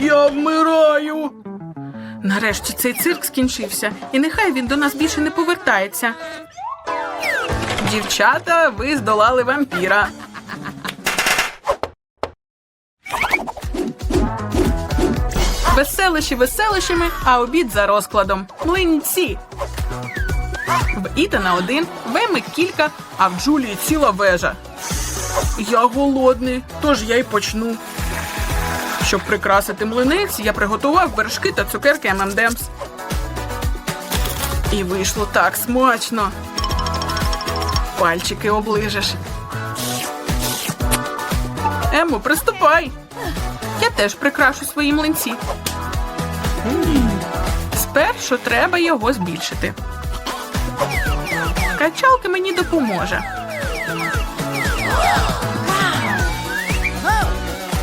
Я вмираю. Нарешті цей цирк скінчився, і нехай він до нас більше не повертається. Дівчата, ви здолали вампіра. Веселищі веселищами, а обід за розкладом. Млинці. В Ітана один, в Еми кілька, а в Джулії ціла вежа. Я голодний, тож я й почну. Щоб прикрасити млинець, я приготував вершки та цукерки M&M's. І вийшло так смачно. Пальчики оближеш. Емо, приступай. Я теж прикрашу свої млинці. Спершу треба його збільшити. Качалка мені допоможе.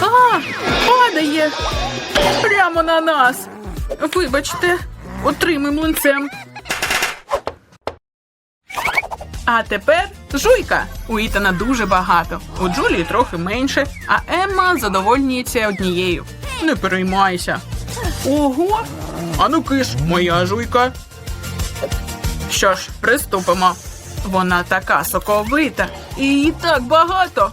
А, падає. Прямо на нас. Вибачте, отримай млинцем. А тепер жуйка. У Ітана дуже багато. У Джулії трохи менше, а Емма задовольнюється однією. Не переймайся. Ого. Ану киш, моя жуйка. Що ж, приступимо. Вона така соковита, і її так багато.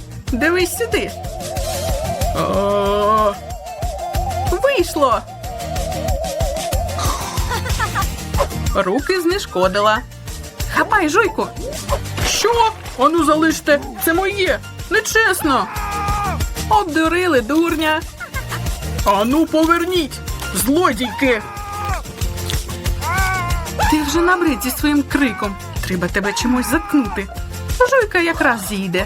Дивись сюди. Вийшло. Руки знешкодила. Хапай, жуйку. Що? Ану залиште, це моє. Нечесно. Обдурили дурня. Ану, поверніть, злодійки. Ти вже набрид зі своїм криком. Треба тебе чимось заткнути. Жуйка якраз зійде.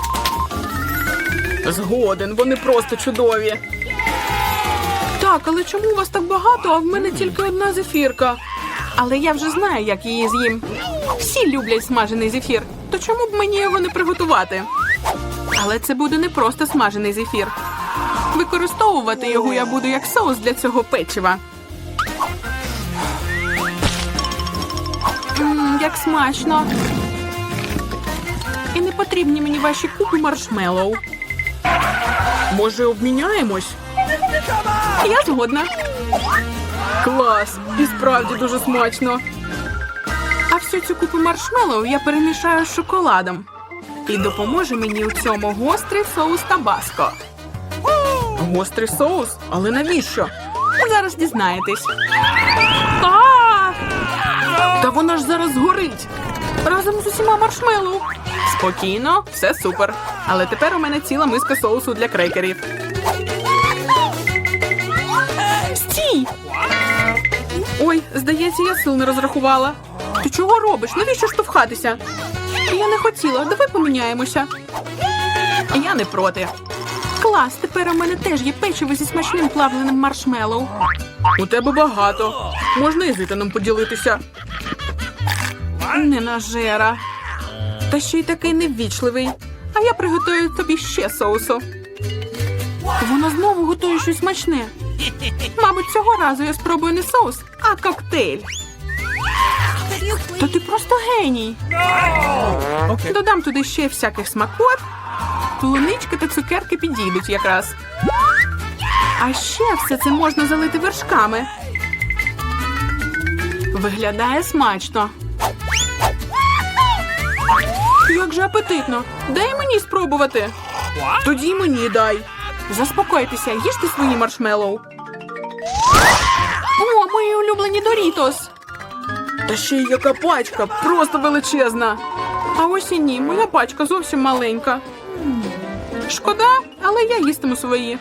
Згоден, вони просто чудові. Так, але чому у вас так багато, а в мене тільки одна зефірка? Але я вже знаю, як її з'їм. Всі люблять смажений зефір, то чому б мені його не приготувати? Але це буде не просто смажений зефір. Використовувати його я буду як соус для цього печива. Мм, як смачно. І не потрібні мені ваші купи маршмеллоу. Може, обміняємось? Я згодна. Клас! І справді дуже смачно. А всю цю купу маршмеллоу я перемішаю з шоколадом. І допоможе мені у цьому гострий соус табаско. Гострий соус? Але навіщо? Зараз дізнаєтесь. А! Та вона ж зараз згорить. Разом з усіма маршмеллоу. Спокійно, все супер. Але тепер у мене ціла миска соусу для крекерів. Стій! Ой, здається, я сил не розрахувала. Ти чого робиш? Навіщо штовхатися? Я не хотіла, давай поміняємося. Я не проти. Клас, тепер у мене теж є печиво зі смачним плавленим маршмеллоу. У тебе багато. Можна і з Ітаном поділитися. Не нажера. Та ще й такий неввічливий. А я приготую тобі ще соусу. Вона знову готує щось смачне. Мабуть, цього разу я спробую не соус, а коктейль. Та ти просто геній. Додам туди ще всяких смакот. Полунички та цукерки підійдуть якраз. А ще все це можна залити вершками. Виглядає смачно. Як же апетитно. Дай мені спробувати. Тоді мені дай. Заспокойтеся, їжте свої маршмеллоу. О, мої улюблені Дорітос. Та ще й яка пачка, просто величезна. А ось і ні, моя пачка зовсім маленька. Шкода, але я їстиму свої.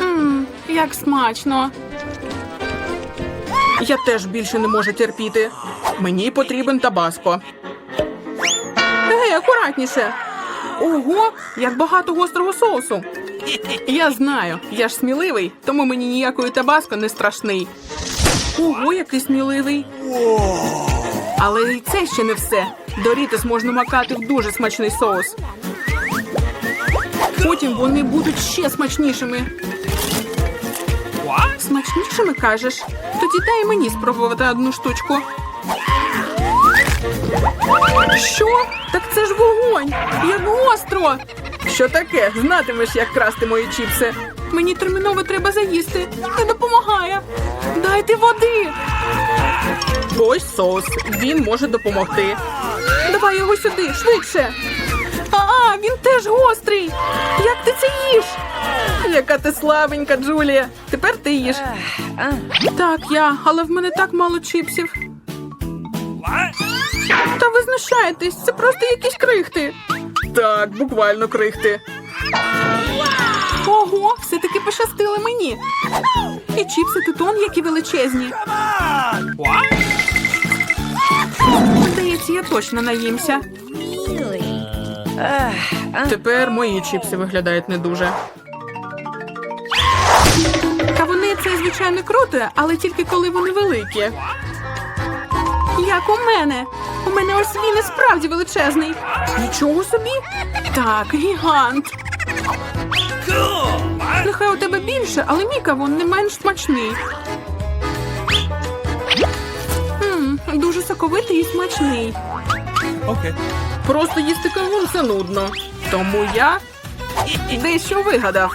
Мм, як смачно. Я теж більше не можу терпіти. Мені потрібен табаско. Гей, акуратніше. Ого, як багато гострого соусу. Я знаю, я ж сміливий, тому мені ніякої табаско не страшний. Ого, який сміливий. Але і це ще не все. Дорітес можна макати в дуже смачний соус. Потім вони будуть ще смачнішими. Смачнішими кажеш? Тоді дай мені спробувати одну штучку. Що? Так це ж вогонь! Як гостро! Що таке? Знатимеш, як красти мої чіпси. Мені терміново треба заїсти. Не допомагає. Дайте води. Ось соус. Він може допомогти. Давай його сюди, швидше. А, він теж гострий. Як ти це їш? Яка ти слабенька, Джулія. Тепер ти їш. Так, я, але в мене так мало чіпсів. Та ви знущаєтесь, це просто якісь крихти. Так, буквально крихти. Ого, все-таки пощастило мені. І чіпси тут он які величезні. Здається, я точно наїмся. Тепер мої чіпси виглядають не дуже. Це звичайно круто, але тільки коли вони великі. Як у мене. У мене ось він і справді величезний. Нічого собі. Так, гігант. Нехай у тебе більше, але мій кавун не менш смачний. М, дуже соковитий і смачний. Okay. Просто їсти кавун це нудно. Тому я дещо вигадав.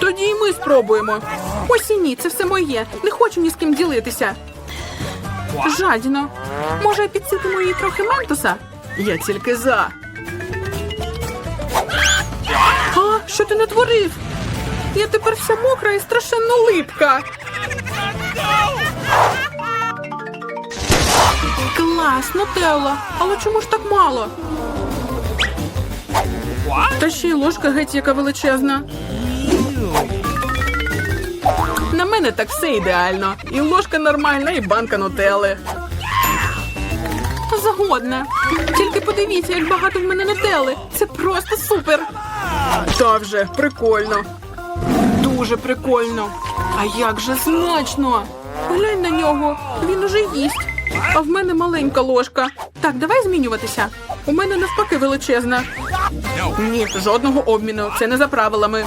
Тоді і ми спробуємо. Ось і ні, це все моє. Не хочу ні з ким ділитися. Жадіно. Може, підсипемо їй трохи ментоса? Я тільки за. А, що ти натворив? Я тепер вся мокра і страшенно липка. Клас, Нутелла. Але чому ж так мало? Та ще й ложка геть яка величезна. На мене так все ідеально. І ложка нормальна, і банка нутелли. Згодна. Тільки подивіться, як багато в мене нутелли. Це просто супер. Та вже прикольно. Дуже прикольно. А як же смачно! Глянь на нього, він уже їсть. А в мене маленька ложка. Так, давай змінюватися. У мене навпаки величезна. Ні, жодного обміну. Це не за правилами.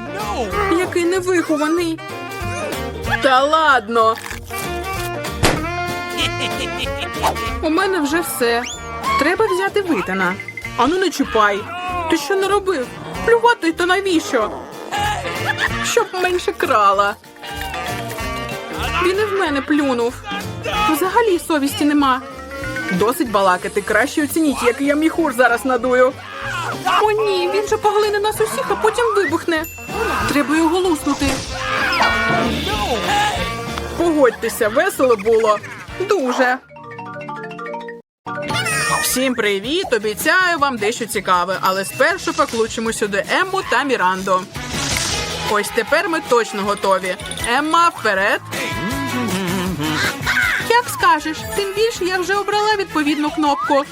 Який невихований. Та ладно. У мене вже все. Треба взяти витана. Ану не чіпай. Ти що не робив? Плювати то навіщо? Щоб менше крала. Він і в мене плюнув. Взагалі совісті нема. Досить балакати. Краще оцініть, який я міхур зараз надую. О, ні, він же поглине нас усіх, а потім вибухне. Треба його луснути. Погодьтеся, весело було. Дуже. Всім привіт! Обіцяю вам дещо цікаве, але спершу покличемо сюди Емму та Міранду. Ось тепер ми точно готові. Емма, вперед. Скажеш, тим більше я вже обрала відповідну кнопку.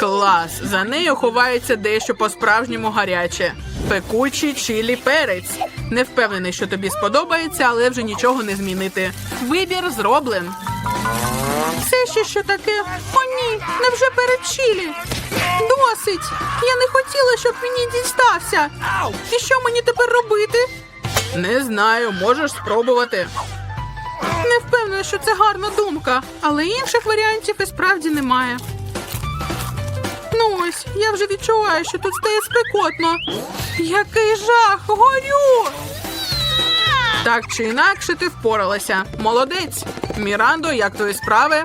Клас! За нею ховається дещо по-справжньому гаряче. Пекучий чилі перець. Не впевнений, що тобі сподобається, але вже нічого не змінити. Вибір зроблен. Це ще що таке? О, ні, невже перед чилі? Досить! Я не хотіла, щоб мені дістався. І що мені тепер робити? Не знаю, можеш спробувати. Не впевнена, що це гарна думка, але інших варіантів і справді немає. Ну ось, я вже відчуваю, що тут стає спекотно. Який жах! Горю! Так чи інакше ти впоралася. Молодець. Мірандо, як твої справи?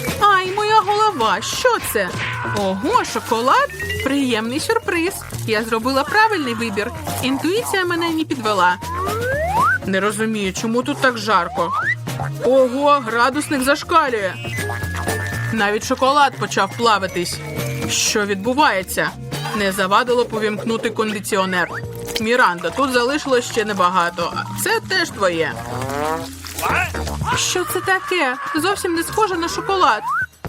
Ай, що це? Ого, шоколад? Приємний сюрприз. Я зробила правильний вибір. Інтуїція мене не підвела. Не розумію, чому тут так жарко. Ого, градусник зашкалює. Навіть шоколад почав плавитись. Що відбувається? Не завадило повімкнути кондиціонер. Міранда, тут залишилось ще небагато. Це теж твоє. Що це таке? Зовсім не схоже на шоколад.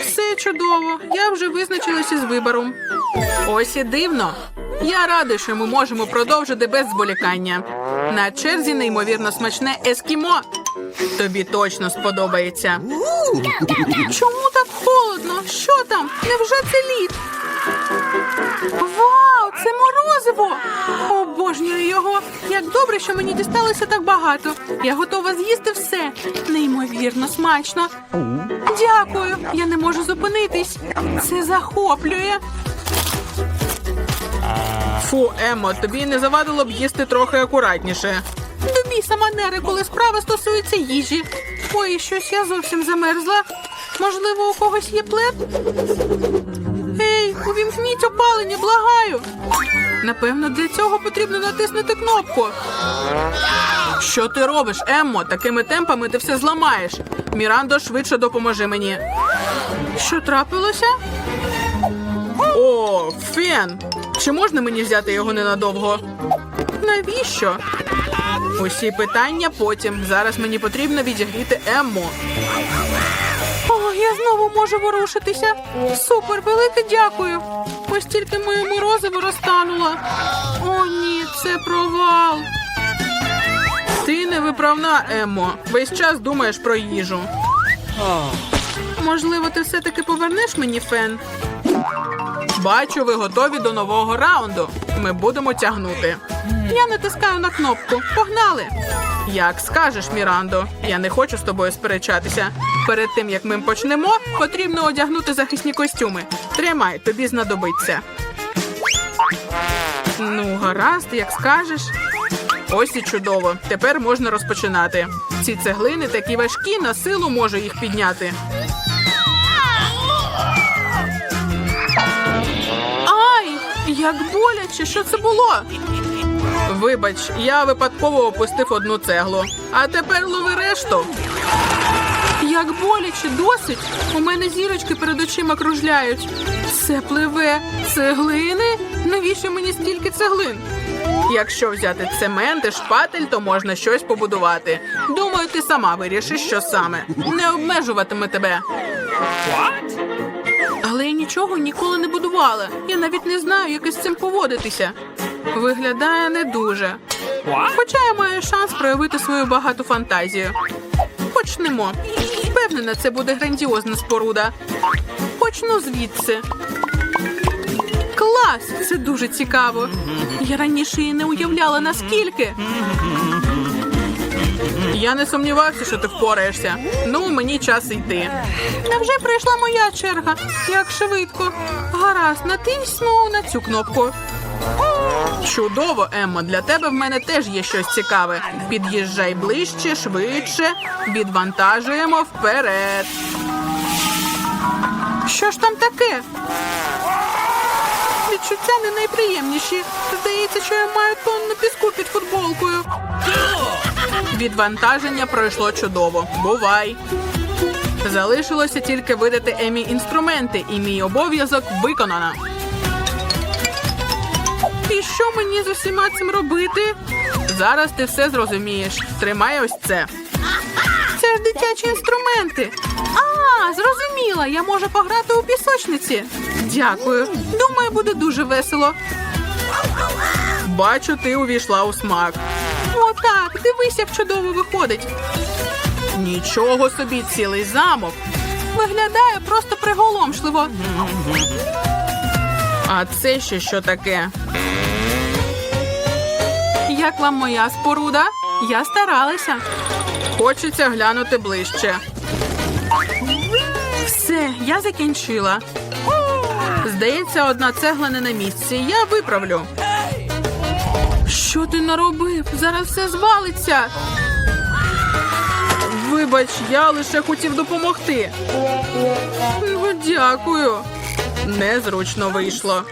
Все чудово. Я вже визначилася з вибором. Ось і дивно. Я радий, що ми можемо продовжити без зволікання. На черзі неймовірно смачне ескімо. Тобі точно сподобається. Чому так холодно? Що там? Невже це лід? Вау, це морозиво! Обожнюю його. Як добре, що мені дісталося так багато. Я готова з'їсти все. Неймовірно смачно. Дякую. Я не можу зупинитись. Це захоплює. Фу, Емо, тобі не завадило б їсти трохи акуратніше. До біса манери, коли справа стосується їжі. Ой, щось я зовсім замерзла. Можливо, у когось є плед? Ей, увімкніть опалення, благаю. Напевно, для цього потрібно натиснути кнопку. Що ти робиш, Еммо? Такими темпами ти все зламаєш. Мірандо, швидше допоможи мені. Що трапилося? О, фен! Чи можна мені взяти його ненадовго? Навіщо? Усі питання потім. Зараз мені потрібно відігріти Емму. О, я знову можу ворушитися. Супер, велике дякую. Ось тільки моє морозиво розтануло. О, ні, це провал. Ти невиправна, Еммо. Весь час думаєш про їжу. Можливо, ти все-таки повернеш мені фен? Бачу, ви готові до нового раунду. Ми будемо тягнути. Я натискаю на кнопку. Погнали! Як скажеш, Мірандо, я не хочу з тобою сперечатися. Перед тим як ми почнемо, потрібно одягнути захисні костюми. Тримай, тобі знадобиться. Ну, гаразд, як скажеш. Ось і чудово. Тепер можна розпочинати. Ці цеглини такі важкі, на силу можу їх підняти. Ай, як боляче, що це було? Вибач, я випадково опустив одну цеглу. А тепер лови решту. Як боляче, досить. У мене зірочки перед очима кружляють. Все пливе. Цеглини? Навіщо мені стільки цеглин? Якщо взяти цемент і шпатель, то можна щось побудувати. Думаю, ти сама вирішиш, що саме. Не обмежуватиме тебе. Але я нічого ніколи не будувала. Я навіть не знаю, як із цим поводитися. Виглядає не дуже. Хоча я маю шанс проявити свою багату фантазію. Почнемо. Впевнена, це буде грандіозна споруда. Почну звідси. Клас! Це дуже цікаво. Я раніше і не уявляла наскільки. Я не сумнівався, що ти впораєшся. Ну, мені час йти. Невже прийшла моя черга? Як швидко. Гаразд, натисну на цю кнопку. Чудово, Еммо, для тебе в мене теж є щось цікаве. Під'їжджай ближче, швидше, відвантажуємо вперед. Що ж там таке? Відчуття не найприємніші. Здається, що я маю тонну піску під футболкою. Відвантаження пройшло чудово. Бувай. Залишилося тільки видати Емі інструменти, і мій обов'язок виконано. Що мені з усіма цим робити? Зараз ти все зрозумієш. Тримай ось це. Це ж дитячі інструменти. А, зрозуміла, я можу пограти у пісочниці. Дякую. Думаю, буде дуже весело. Бачу, ти увійшла у смак. О, так, дивись, як чудово виходить. Нічого собі, цілий замок. Виглядає просто приголомшливо. А це ще що таке? Як вам моя споруда? Я старалася. Хочеться глянути ближче. Все, я закінчила. Здається, одна цегла не на місці. Я виправлю. Що ти наробив? Зараз все звалиться. Вибач, я лише хотів допомогти. Ну, дякую. Незручно вийшло.